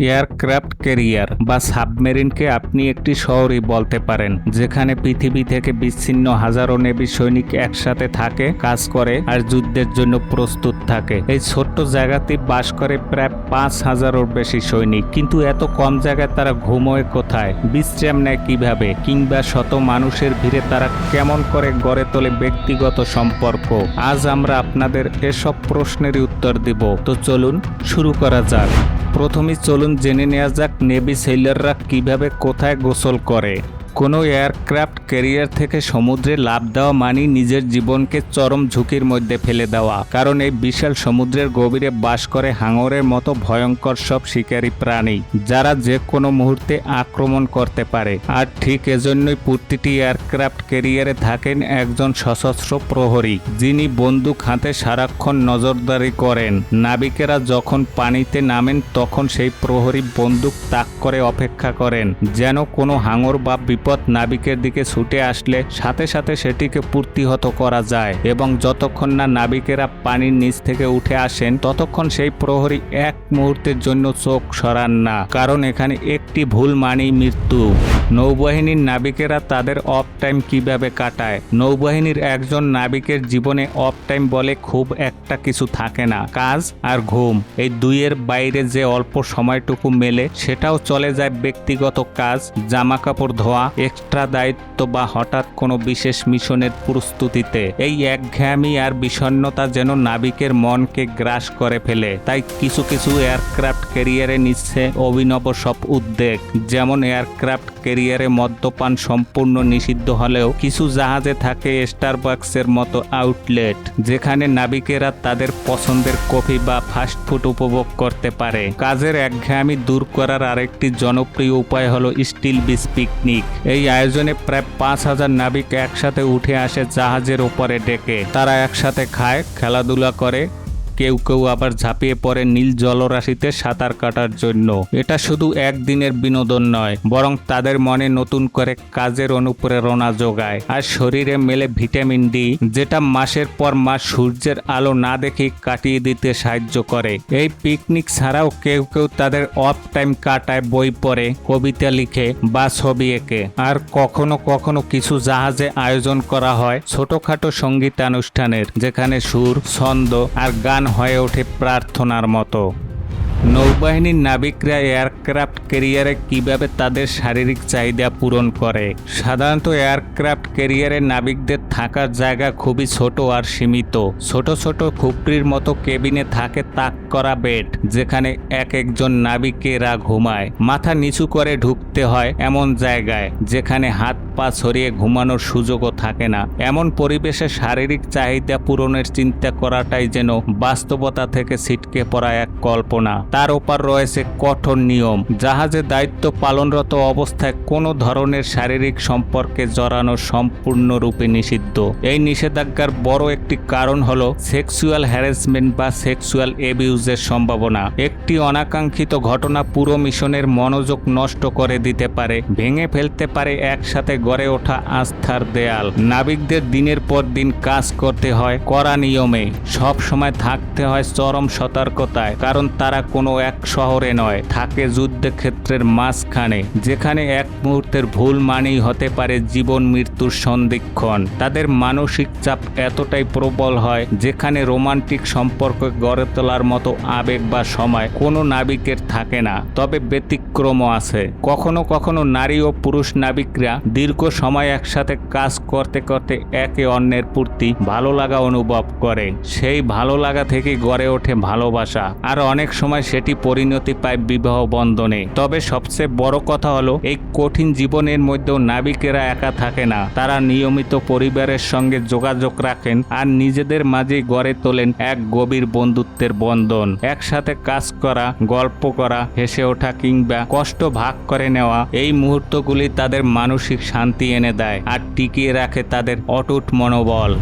Aircraft carrier বা সাবমেরিনকে আপনি একটি শহরই বলতে পারেন, যেখানে পৃথিবী থেকে বিচ্ছিন্ন হাজারো নেভি সৈনিক একসাথে থাকে, কাজ করে আর যুদ্ধের জন্য প্রস্তুত থাকে। এই ছোট্ট জায়গাতে বাস করে প্রায় পাঁচ হাজারের বেশি সৈনিক। কিন্তু এত কম জায়গায় তারা ঘুমোয় কোথায়? বিশ্রাম নেয় কীভাবে? কিংবা শত মানুষের ভিড়ে তারা কেমন করে গড়ে তোলে ব্যক্তিগত সম্পর্ক? আজ আমরা আপনাদের এসব প্রশ্নেরই উত্তর দিব। তো চলুন শুরু করা যাক। প্রথমে চলুন জেনে নেওয়া যাক নেভি সেলাররা কীভাবে কোথায় গোসল করে। কোনো এয়ারক্রাফট ক্যারিয়ার থেকে সমুদ্রে লাভ দেওয়া মানি নিজের জীবনকে চরম ঝুঁকির মধ্যে ফেলে দেওয়া। কারণ এই বিশাল সমুদ্রের গভীরে বাস করে হাঙরের মতো ভয়ঙ্কর সব শিকারী প্রাণী, যারা যে কোনো মুহূর্তে আক্রমণ করতে পারে। আর ঠিক এজন্যই প্রতিটি এয়ারক্রাফট ক্যারিয়ারে থাকেন একজন সশস্ত্র প্রহরী, যিনি বন্দুক হাতে সারাক্ষণ নজরদারি করেন। নাবিকেরা যখন পানিতে নামেন, তখন সেই প্রহরী বন্দুক তাক করে অপেক্ষা করেন, যেন কোনো হাঙর বা বিপদ নাবিকের দিকে ছুটে আসলে সাথে সাথে সেটিকে প্রতিহত করা যায় এবং যতক্ষণ না নাবিকেরা পানির নিচ থেকে উঠে আসেন, ততক্ষণ সেই প্রহরী এক মুহূর্তের জন্য চোখ সরান না। কারণ এখানে একটি ভুল মানেই মৃত্যু। নৌবাহিনীর নাবিকেরা তাদের অফ টাইম কীভাবে কাটায়? নৌবাহিনীর একজন নাবিকের জীবনে অফ টাইম বলে খুব একটা কিছু থাকে না। কাজ আর ঘুম, এই দুইয়ের বাইরে যে অল্প সময়টুকু মেলে, সেটাও চলে যায় ব্যক্তিগত কাজ জামা কাপড় ধোয়া এক্সট্রা দায়িত্ব বা হঠাৎ কোনো বিশেষ মিশনের প্রস্তুতিতে। এই একঘেয়ামি আর বিষণ্ণতা যেন নাবিকের মনকে গ্রাস করে ফেলে। তাই কিছু কিছু এয়ারক্রাফট ক্যারিয়ারে নিচ্ছে অভিনব সব উদ্বেগ যেমন এয়ারক্রাফট ক্যারিয়ারে মদ্যপান সম্পূর্ণ নিষিদ্ধ হলেও কিছু জাহাজে থাকে স্টারবাক্সের মতো আউটলেট, যেখানে নাবিকেরা তাদের পছন্দের কফি বা ফাস্টফুড উপভোগ করতে পারে। কাজের একঘেয়ামি দূর করার আরেকটি জনপ্রিয় উপায় হলো স্টিল বিচ পিকনিক। এই আয়োজনে প্রায় পাঁচ হাজার নাবিক একসাথে উঠে আসে জাহাজের ওপরে ডেকে। তারা একসাথে খায়, খেলাধুলা করে কেউ কেউ আবার ঝাঁপিয়ে পড়ে নীল জলরাশিতে সাঁতার কাটার জন্য। এটা শুধু একদিনের বিনোদন নয়, বরং তাদের মনে নতুন করে কাজের অনুপ্রেরণা যোগায়। আর শরীরে মেলে ভিটামিন ডি, যেটা মাসের পর মাস সূর্যের আলো না দেখে কাটিয়ে দিতে সাহায্য করে। এই পিকনিক ছাড়াও কেউ কেউ তাদের অফ টাইম কাটায় বই পড়ে, কবিতা লিখে বা ছবি এঁকে। আর কখনো কখনো কিছু জাহাজে আয়োজন করা হয় ছোটখাটো সঙ্গীতানুষ্ঠানের, যেখানে সুর, ছন্দ আর গান হয়ে ওঠে প্রার্থনার মতো। নৌবাহিনীর নাবিকরা এয়ারক্রাফট ক্যারিয়ারে কীভাবে তাদের শারীরিক চাহিদা পূরণ করে? সাধারণত এয়ারক্রাফট ক্যারিয়ারে নাবিকদের থাকার জায়গা খুবই ছোট আর সীমিত। ছোট ছোট খুপড়ির মতো কেবিনে থাকে তাক করা বেড, যেখানে এক একজন নাবিকেরা ঘুমায়। মাথা নিচু করে ঢুকতে হয় এমন জায়গায়, যেখানে হাত পা ছড়িয়ে ঘুমানোর সুযোগও থাকে না। এমন পরিবেশে শারীরিক চাহিদা পূরণের চিন্তা করাটাই যেন বাস্তবতা থেকে ছিটকে পড়া এক কল্পনা। তার ওপর রয়েছে কঠোর নিয়ম। জাহাজে দায়িত্ব পালনরত অবস্থায় কোনো ধরনের শারীরিক সম্পর্কে জড়ানো সম্পূর্ণরূপে নিষিদ্ধ। এই নিষেধাজ্ঞার বড় একটি কারণ হল সেক্সুয়াল হ্যারাসমেন্ট বা সেক্সুয়াল এবিউজের সম্ভাবনা। একটি অনাকাঙ্ক্ষিত ঘটনা পুরো মিশনের মনোযোগ নষ্ট করে দিতে পারে, ভেঙে ফেলতে পারে, একসাথে গড়ে ওঠা আস্থার দেয়াল। নাবিকদের দিনের পর দিন কাজ করতে হয় কড়া নিয়মে। সব সময় থাকতে হয় চরম সতর্কতায়, কারণ তারা কোনো এক শহরে নয়, থাকে যুদ্ধক্ষেত্রের মাঝখানে, যেখানে এক মুহূর্তের ভুল মানেই হতে পারে জীবন মৃত্যুর সন্ধিক্ষণ। তাদের মানসিক চাপ এতটাই প্রবল হয়, যেখানে রোমান্টিক সম্পর্ক গড়ে তোলার মতো আবেগ বা সময় কোনো নাবিকের থাকে না, তবে ব্যতিক্রম আছে। কখনো কখনো নারী ও পুরুষ নাবিকরা দীর্ঘ সময় একসাথে কাজ করতে করতে একে অন্যের প্রতি ভালো লাগা অনুভব করে। সেই ভালো লাগা থেকে গড়ে ওঠে ভালোবাসা। আর অনেক সময় সেটি পরিণতি পায় বিবাহ বন্ধনে। তবে সবচেয়ে বড় কথা হলো, এই কঠিন জীবনের মধ্যেও নাবিকেরা একা থাকে না। তারা নিয়মিত পরিবারের সঙ্গে যোগাযোগ রাখেন আর নিজেদের মাঝে গড়ে তোলেন এক গভীর বন্ধুত্বের বন্ধন। একসাথে কাজ করা, গল্প করা, হেসে ওঠা কিংবা কষ্ট ভাগ করে নেওয়া, এই মুহূর্তগুলি তাদের মানসিক শান্তি এনে দেয় আর টিকিয়ে রাখে তাদের অটুট মনোবল।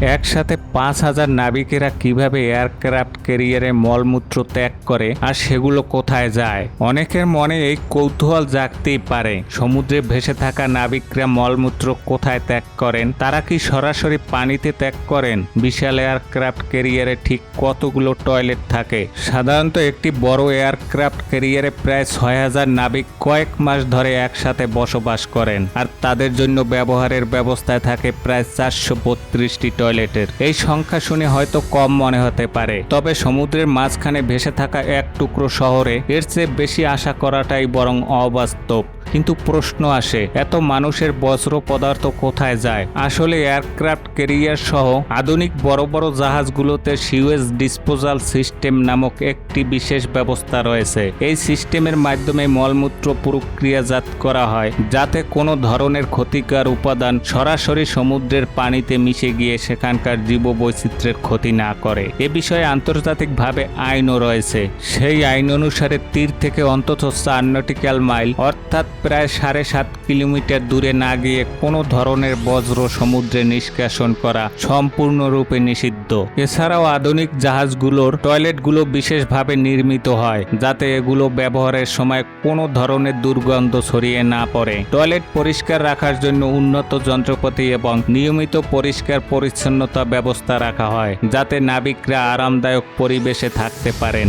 একসাথে পাঁচ হাজার নাবিকেরা কীভাবে এয়ারক্রাফট ক্যারিয়ারে মলমূত্র ত্যাগ করে আর সেগুলো কোথায় যায়? অনেকের মনে এই কৌতূহল জাগতেই পারে। সমুদ্রে ভেসে থাকা নাবিকরা মলমূত্র কোথায় ত্যাগ করেন? তারা কি সরাসরি পানিতে ত্যাগ করেন? বিশাল এয়ারক্রাফট ক্যারিয়ারে ঠিক কতগুলো টয়লেট থাকে? সাধারণত একটি বড় এয়ারক্রাফট ক্যারিয়ারে প্রায় ছয় হাজার নাবিক কয়েক মাস ধরে একসাথে বসবাস করেন। আর তাদের জন্য ব্যবহারের ব্যবস্থায় থাকে প্রায় চারশো বত্রিশটি টয়লেটের। এই সংখ্যা শুনে হয়তো কম মনে হতে পারে। তবে সমুদ্রের মাঝখানে ভেসে থাকা এক টুকরো শহরে এর চেয়ে বেশি আশা করাটাই বরং অবাস্তব। কিন্তু প্রশ্ন আসে, এত মানুষের বজ্র পদার্থ কোথায় যায়? আসলে এয়ারক্রাফট ক্যারিয়ার সহ আধুনিক বড় বড় জাহাজগুলোতে সিওয়েজ ডিসপোজাল সিস্টেম নামক একটি বিশেষ ব্যবস্থা রয়েছে। এই সিস্টেমের মাধ্যমে মলমূত্র প্রক্রিয়াজাত করা হয়, যাতে কোনো ধরনের ক্ষতিকর উপাদান সরাসরি সমুদ্রের পানিতে মিশে গিয়ে সেখানকার জীববৈচিত্র্যের ক্ষতি না করে। এ বিষয়ে আন্তর্জাতিকভাবে আইনও রয়েছে। সেই আইন অনুসারে তীর থেকে অন্তত চার নটিক্যাল মাইল, অর্থাৎ প্রায় সাড়ে সাত কিলোমিটার দূরে না গিয়ে কোনো ধরনের বজ্র সমুদ্রে নিষ্কাশন করা সম্পূর্ণরূপে নিষিদ্ধ। এছাড়াও আধুনিক জাহাজগুলোর টয়লেটগুলো বিশেষভাবে নির্মিত হয়, যাতে এগুলো ব্যবহারের সময় কোনো ধরনের দুর্গন্ধ ছড়িয়ে না পড়ে। টয়লেট পরিষ্কার রাখার জন্য উন্নত যন্ত্রপাতি এবং নিয়মিত পরিষ্কার পরিচ্ছন্নতা ব্যবস্থা রাখা হয়, যাতে নাবিকরা আরামদায়ক পরিবেশে থাকতে পারেন।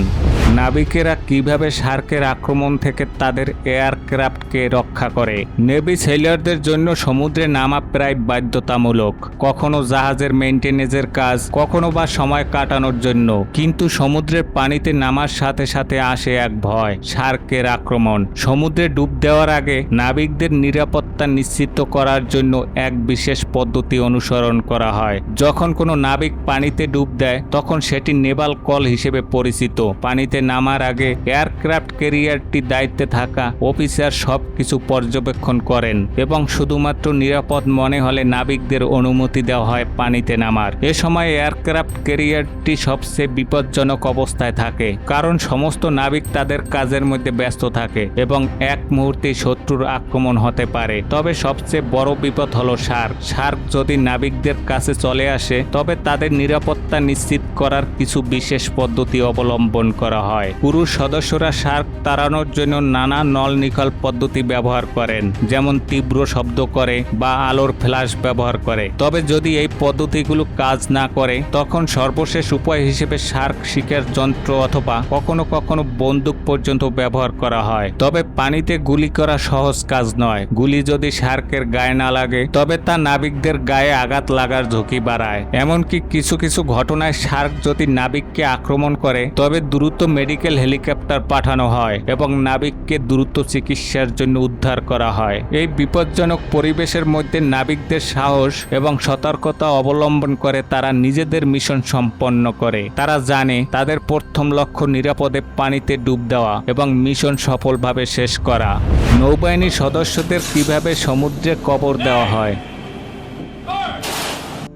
নাবিকেরা কীভাবে শার্কের আক্রমণ থেকে তাদের এয়ারক্রাফটকে রক্ষা করে? নেভি সেলারদের জন্য সমুদ্রে নামা প্রায় বাধ্যতামূলক। কখনো জাহাজের মেনটেনেন্সের কাজ, কখনো বা সময় কাটানোর জন্য। কিন্তু সমুদ্রের পানিতে নামার সাথে সাথে আসে এক ভয়, শার্কের আক্রমণ। সমুদ্রে ডুব দেওয়ার আগে নাবিকদের নিরাপত্তা নিশ্চিত করার জন্য এক বিশেষ পদ্ধতি অনুসরণ করা হয়। যখন কোনো নাবিক পানিতে ডুব দেয়, তখন সেটি নেভাল কল হিসেবে পরিচিত। পানিতে নামার আগে এয়ারক্রাফট ক্যারিয়ারটি দায়িত্বে থাকা অফিসার সব কিছু পর্যবেক্ষণ করেন এবং শুধুমাত্র নিরাপদ মনে হলে নাবিকদের অনুমতি দেওয়া হয় পানিতে নামার। এ সময় এয়ারক্রাফট ক্যারিয়ারটি সবচেয়ে বিপজ্জনক অবস্থায় থাকে, কারণ সমস্ত নাবিক তাদের কাজের মধ্যে ব্যস্ত থাকে এবং এক মুহূর্তে শত্রুর আক্রমণ হতে পারে। তবে সবচেয়ে বড় বিপদ হলো শার্ক। শার্ক যদি নাবিকদের কাছে চলে আসে, তবে তাদের নিরাপত্তা নিশ্চিত করার কিছু বিশেষ পদ্ধতি অবলম্বন করা হয়। পুরুষ সদস্যরা শার্ক তাড়ানোর জন্য নানা নল নিকল পদ্ধতি ব্যবহার করেন, যেমন তীব্র শব্দ করে বা আলোর ফ্ল্যাশ ব্যবহার করে। তবে যদি এই পদ্ধতিগুলো কাজ না করে, তখন সর্বশেষ উপায় হিসেবে শার্ক শিকার যন্ত্র অথবা কখনো কখনো বন্দুক পর্যন্ত ব্যবহার করা হয়। তবে পানিতে গুলি করা সহজ কাজ নয়। গুলি যদি শার্কের গায়ে না লাগে, তবে তা নাবিকদের গায়ে আঘাত লাগার ঝুঁকি বাড়ায়। এমনকি কিছু কিছু ঘটনায় শার্ক যদি নাবিককে আক্রমণ করে, তবে দ্রুত মেডিকেল হেলিকপ্টার পাঠানো হয় এবং নাবিককে দ্রুত চিকিৎসার জন্য উদ্ধার করা হয়। এই বিপজ্জনক পরিবেশের মধ্যে নাবিকদের সাহস এবং সতর্কতা অবলম্বন করে তারা নিজেদের মিশন সম্পন্ন করে। তারা জানে তাদের প্রথম লক্ষ্য নিরাপদে পানিতে ডুব দেওয়া এবং মিশন সফলভাবে শেষ করা। নৌবাহিনীর সদস্যদের কীভাবে সমুদ্রে কবর দেওয়া হয়?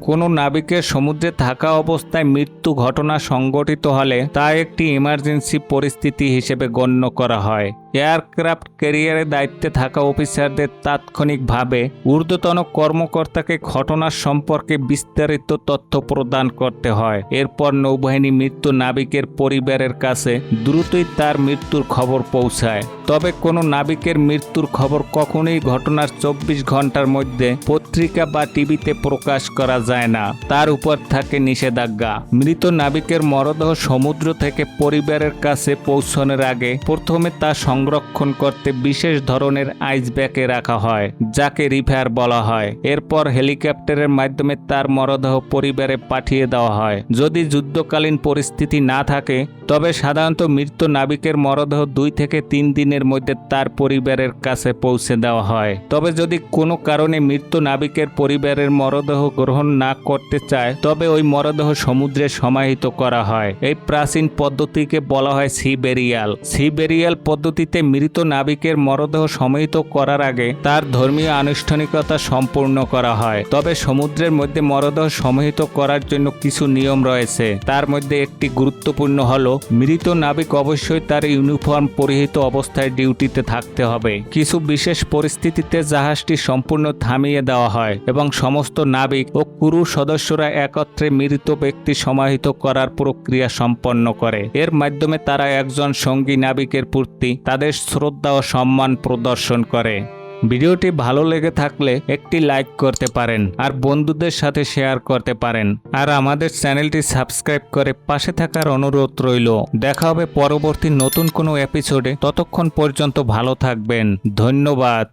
কোনো নাবিকের সমুদ্রে থাকা অবস্থায় মৃত্যু ঘটনা সংঘটিত হলে তা একটি ইমার্জেন্সি পরিস্থিতি হিসেবে গণ্য করা হয়। এয়ারক্রাফট ক্যারিয়ারে দায়িত্বে থাকা অফিসারদের তাৎক্ষণিকভাবে ঊর্ধ্বতন কর্মকর্তাকে ঘটনার সম্পর্কে বিস্তারিত তথ্য প্রদান করতে হয়। এরপর নৌবাহিনী মৃত্যু নাবিকের পরিবারের কাছে দ্রুতই তার মৃত্যুর খবর পৌঁছায়। তবে কোনো নাবিকের মৃত্যুর খবর কখনোই ঘটনার চব্বিশ ঘণ্টার মধ্যে পত্রিকা বা টিভিতে প্রকাশ করা যায় না। তার উপর থাকে নিষেধাজ্ঞা। মৃত নাবিকের মরদেহ সমুদ্র থেকে পরিবারের কাছে পৌঁছানোর আগে প্রথমে তা সংরক্ষণ করতে বিশেষ ধরনের আইস ব্যাগে রাখা হয়, যাকে রিফার বলা হয়। এরপর হেলিকপ্টারের মাধ্যমে তার মরদেহ পরিবারে পাঠিয়ে দেওয়া হয়। যদি যুদ্ধকালীন পরিস্থিতি না থাকে, তবে সাধারণত মৃত নাবিকের মরদেহ দুই থেকে তিন দিনের মধ্যে তার পরিবারের কাছে পৌঁছে দেওয়া হয়। তবে যদি কোনো কারণে মৃত নাবিকের পরিবারের মরদেহ গ্রহণ না করতে চায়, তবে ওই মরদেহ সমুদ্রে সমাহিত করা হয়। এই প্রাচীন পদ্ধতিকে বলা হয় সিবেরিয়াল। সিবেরিয়াল পদ্ধতিতে মৃত নাবিকের মরদেহ সমাহিত করার আগে তার ধর্মীয় আনুষ্ঠানিকতা সম্পূর্ণ করা হয়। তবে সমুদ্রের মধ্যে মরদেহ সমাহিত করার জন্য কিছু নিয়ম রয়েছে। তার মধ্যে একটি গুরুত্বপূর্ণ হলো, মৃত নাবিক অবশ্যই তার ইউনিফর্ম পরিহিত অবস্থায় অবস্থায় ডিউটিতে থাকতে হবে। কিছু বিশেষ পরিস্থিতিতে জাহাজটি সম্পূর্ণ থামিয়ে দেওয়া হয় এবং সমস্ত নাবিক ও কুরু সদস্যরা একত্রে মৃত ব্যক্তি সমাহিত করার প্রক্রিয়া সম্পন্ন করে। এর মাধ্যমে তারা একজন সঙ্গী নাবিকের প্রতি তাদের শ্রদ্ধা ও সম্মান প্রদর্শন করে। ভিডিওটি ভালো লেগে থাকলে একটি লাইক করতে পারেন আর বন্ধুদের সাথে শেয়ার করতে পারেন। আর আমাদের চ্যানেলটি সাবস্ক্রাইব করে পাশে থাকার অনুরোধ রইল। দেখা হবে পরবর্তী নতুন কোনো এপিসোডে। ততক্ষণ পর্যন্ত ভালো থাকবেন। ধন্যবাদ।